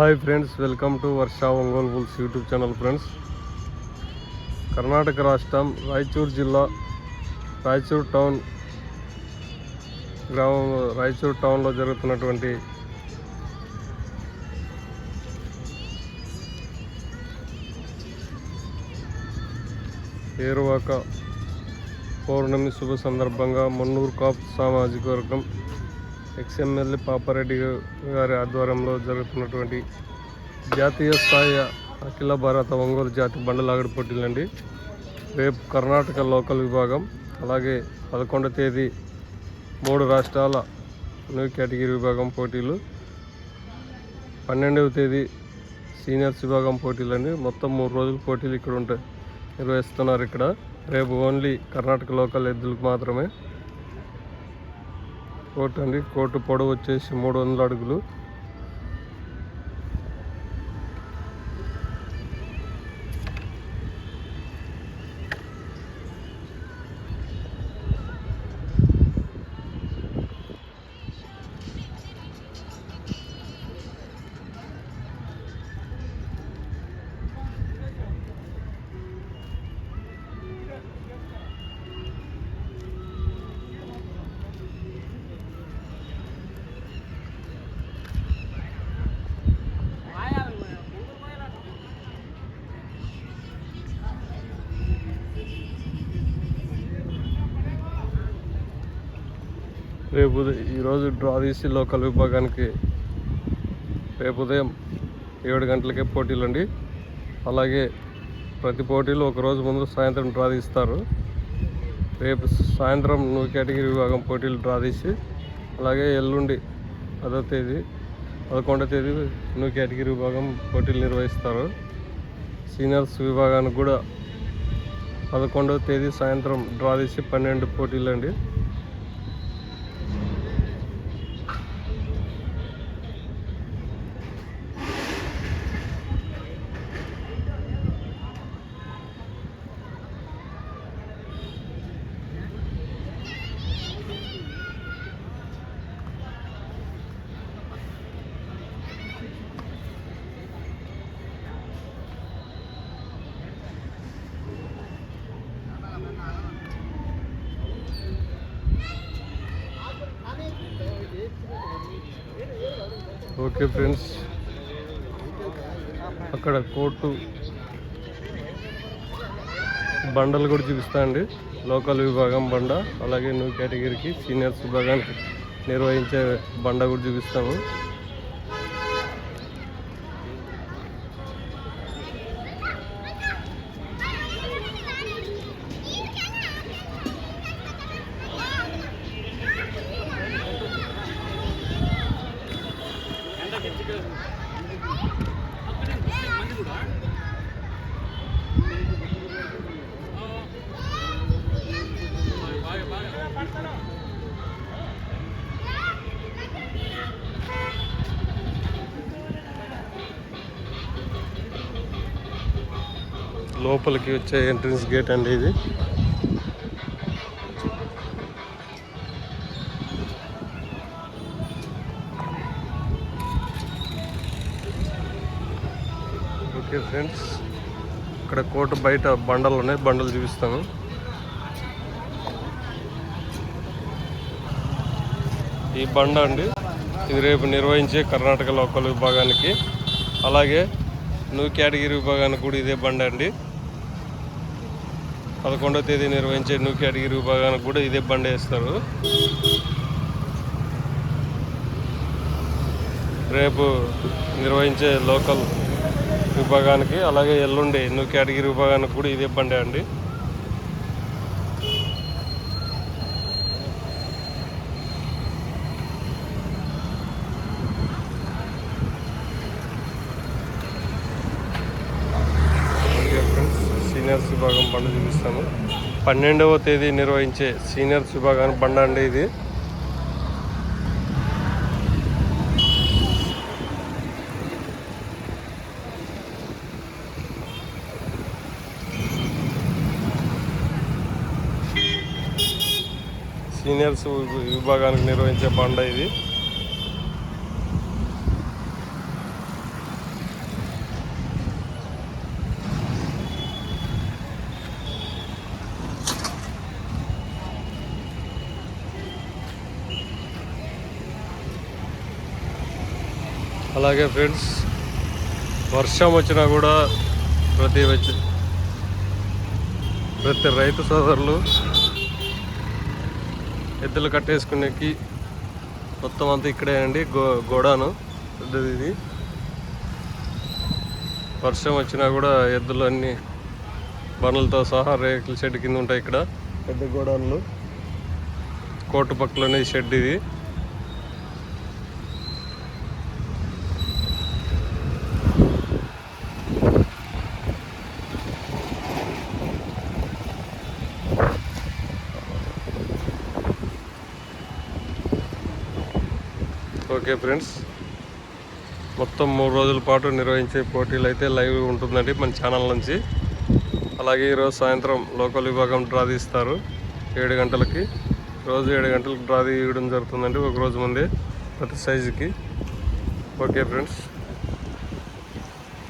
Hi friends welcome to Varsha Ongole bulls YouTube channel friends. Karnataka రాష్ట్రం రాయచూర్ జిల్లా Raichur town గ్రామం రాయచూర్ టౌన్లో జరుగుతున్నటువంటి ఏరువాక పౌర్ణమి శుభ సందర్భంగా మన్నూరు కాప్ సామాజిక వర్గం ఎక్స్ఎమ్మెల్యే పాపారెడ్డి గారి ఆధ్వర్యంలో జరుగుతున్నటువంటి జాతీయ స్థాయి అఖిల భారత ఒంగోలు జాతి బండలాగడి పోటీలండి. రేపు కర్ణాటక లోకల్ విభాగం అలాగే పదకొండవ తేదీ మూడు రాష్ట్రాల న్యూ కేటగిరీ విభాగం పోటీలు పన్నెండవ తేదీ సీనియర్స్ విభాగం పోటీలండి. మొత్తం మూడు రోజుల పోటీలు ఇక్కడ ఉంటాయి నిర్వహిస్తున్నారు ఇక్కడ. రేపు ఓన్లీ కర్ణాటక లోకల్ ఎద్దులకు మాత్రమే. కోట్ అండి కోటు పొడవు వచ్చేసి మూడు వందల అడుగులు. రేపు ఉదయం ఈరోజు డ్రా తీసి లోకల్ విభాగానికి రేపు ఉదయం ఏడు గంటలకే పోటీలు అండి అలాగే ప్రతి పోటీలు ఒక రోజు ముందు సాయంత్రం డ్రా తీస్తారు. రేపు సాయంత్రం నువ్వు కేటగిరీ విభాగం పోటీలు డ్రా తీసి అలాగే ఎల్లుండి పదో తేదీ పదకొండవ తేదీ నువ్వు కేటగిరీ విభాగం పోటీలు నిర్వహిస్తారు. సీనియర్స్ విభాగానికి కూడా పదకొండవ తేదీ సాయంత్రం డ్రా తీసి పన్నెండు పోటీలు అండి ఓకే ఫ్రెండ్స్. అక్కడ కోర్టు బండలు కూడా చూపిస్తా అండి. లోకల్ విభాగం బండ అలాగే న్యూ కేటగిరీకి సీనియర్స్ విభాగానికి నిర్వహించే బండ కూడా చూపిస్తాము. లోపలికి వచ్చే ఎంట్రన్స్ గేట్ అండి ఇది. ఓకే ఫ్రెండ్స్ ఇక్కడ కోట బయట బండలు ఉన్నాయి బండలు చూపిస్తాను. ఈ బండ అండి ఇది రేపు నిర్వహించే కర్ణాటక లోకల్ విభాగానికి. అలాగే న్యూ కేటగిరీ విభాగానికి కూడా ఇదే బండ అండి. పదకొండో తేదీ నిర్వహించే న్యూ కేటగిరీ విభాగానికి కూడా ఇదే బండ వేస్తారు. రేపు నిర్వహించే లోకల్ విభాగానికి అలాగే ఎల్లుండి న్యూ కేటగిరీ విభాగానికి కూడా ఇదే బండే అండి. సీనియర్స్ విభాగం బండ చూపిస్తాము. పన్నెండవ తేదీ నిర్వహించే సీనియర్స్ విభాగానికి బండ అండి ఇది. సీనియర్స్ విభాగానికి నిర్వహించే బండ ఇది. అలాగే ఫ్రెండ్స్ వర్షం వచ్చినా కూడా ప్రతి వచ్చి ప్రతి రైతు సోదరులు ఎద్దులు కట్టేసుకునేకి మొత్తం అంతా ఇక్కడే అండి గో గోడాను పెద్దది ఇది. వర్షం వచ్చినా కూడా ఎద్దులు అన్నీ బండ్లతో సహా రేకుల షెడ్ కింద ఉంటాయి ఇక్కడ. పెద్ద గోడాన్లు కోర్టు పక్కలోనే షెడ్ ఇది. ఓకే ఫ్రెండ్స్ మొత్తం మూడు రోజుల పాటు నిర్వహించే పోటీలు అయితే లైవ్ ఉంటుందండి మన ఛానల్ నుంచి. అలాగే ఈరోజు సాయంత్రం లోకల్ విభాగం డ్రా తీస్తారు ఏడు గంటలకి. రోజు ఏడు గంటలకు డ్రా తీయడం జరుగుతుందండి ఒక రోజు ముందే ప్రతి సైజుకి ఓకే ఫ్రెండ్స్